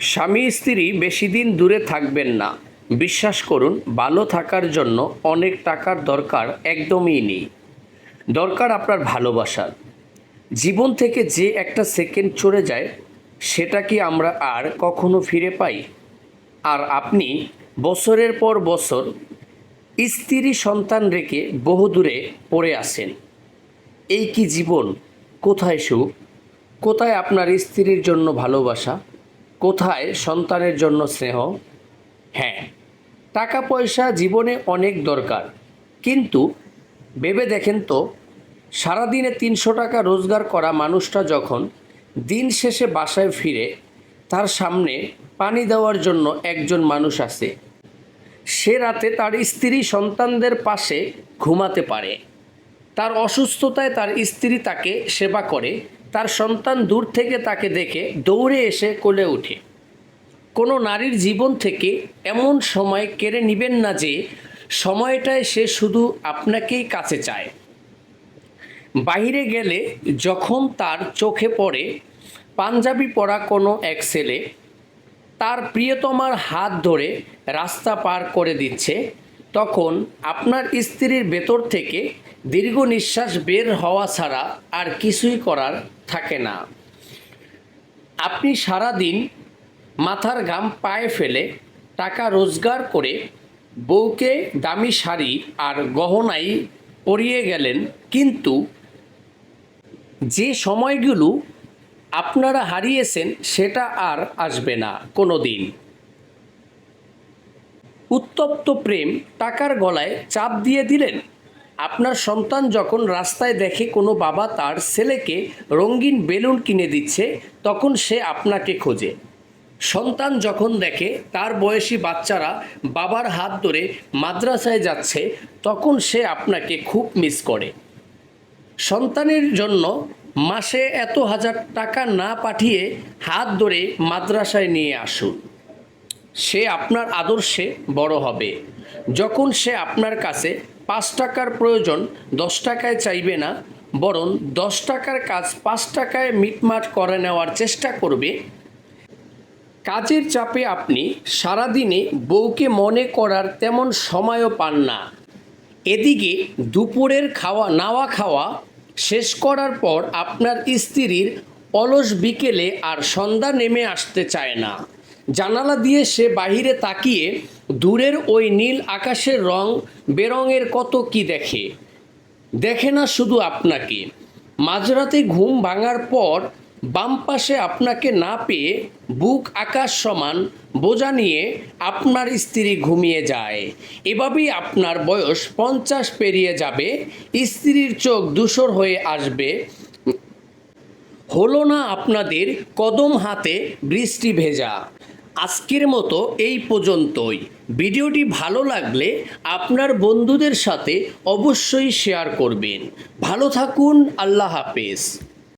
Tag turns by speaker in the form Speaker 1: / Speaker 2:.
Speaker 1: স্বামী স্ত্রী বেশি দিন দূরে থাকবেন না। বিশ্বাস করুন, ভালো থাকার জন্য অনেক টাকার দরকার একদমই নেই। দরকার আপনার ভালোবাসার। জীবন থেকে যে একটা সেকেন্ড চলে যায়, সেটা কি আমরা আর কখনো ফিরে পাই? আর আপনি বছরের পর বছর স্ত্রী সন্তান রেখে বহুদূরে পড়ে আসেন এই কি জীবন? কোথায় সুখ? কোথায় আপনার স্ত্রীর জন্য ভালোবাসা? কোথায় সন্তানের জন্য স্নেহ? হ্যাঁ টাকা পয়সা জীবনে অনেক দরকার। কিন্তু ভেবে দেখেন তো, সারাদিনে তিনশো টাকা রোজগার করা মানুষটা যখন দিন শেষে বাসায় ফিরে, তার সামনে পানি দেওয়ার জন্য একজন মানুষ আছে। সে রাতে তার স্ত্রী সন্তানদের পাশে ঘুমাতে পারে। তার অসুস্থতায় তার স্ত্রী তাকে সেবা করে তার সন্তান দূর থেকে তাকে দেখে দৌড়ে এসে কোলে ওঠে। কোনো নারীর জীবন থেকে এমন সময় কেড়ে নেবেন না যে সময়টায় সে শুধু আপনাকেই কাছে চায়। বাইরে গেলে যখন তার চোখে পড়ে পাঞ্জাবি পরা কোনো এক ছেলে, তার প্রিয়তমার হাত ধরে রাস্তা পার করে দিচ্ছে তখন আপনার স্ত্রীর ভেতর থেকে দীর্ঘ নিঃশ্বাস বের হওয়া ছাড়া আর কিছুই করার থাকে না। আপনি সারা দিন মাথার ঘাম পায়ে ফেলে টাকা রোজগার করে বউকে দামি শাড়ি আর গহনাই পরিয়ে গেলেন, কিন্তু যে সময়গুলো আপনারা হারিয়েছেন সেটা আর আসবে না কোনো দিন উত্তপ্ত প্রেম টাকার গলায় চাপ দিয়ে দিলেন। আপনার সন্তান যখন রাস্তায় দেখে কোনো বাবা তার ছেলেকে রঙিন বেলুন কিনে দিচ্ছে, তখন সে আপনাকে খোঁজে। সন্তান যখন দেখে তার বয়সী বাচ্চারা বাবার হাত ধরে মাদ্রাসায় যাচ্ছে, তখন সে আপনাকে খুব মিস করে। সন্তানের জন্য মাসে এত হাজার টাকা না পাঠিয়ে হাত ধরে মাদ্রাসায় নিয়ে আসুন। সে আপনার আদর্শে বড় হবে। যখন সে আপনার কাছে পাঁচ টাকার প্রয়োজন, দশ টাকায় চাইবে না, বরং দশ টাকার কাজ পাঁচ টাকায় মিটমাট করে নেওয়ার চেষ্টা করবে, কাজের চাপে আপনি সারাদিনে বউকে মনে করার তেমন সময়ও পান না। এদিকে দুপুরের খাওয়া নাওয়া খাওয়া শেষ করার পর আপনার স্ত্রীর অলস বিকেলে আর সন্ধ্যা নেমে আসতে চায় না। জানালা দিয়ে সে বাহিরে তাকিয়ে দূরের ওই নীল আকাশের রং বেরঙের কত কি দেখে। দেখে না শুধু আপনাকে। মাঝরাতে ঘুম ভাঙার পর বাম পাশে আপনাকে না পেয়ে বুক আকাশ সমান বোঝা নিয়ে আপনার স্ত্রী ঘুমিয়ে যায়। এভাবেই আপনার বয়স পঞ্চাশ পেরিয়ে যাবে। স্ত্রীর চোখ ধূসর হয়ে আসবে। হলো না আপনাদের কদম হাতে বৃষ্টি ভেজা। আজকের মতো এই পর্যন্তই। ভিডিওটি ভালো লাগলে আপনার বন্ধুদের সাথে অবশ্যই শেয়ার করবেন। ভালো থাকুন, আল্লাহ হাফেজ।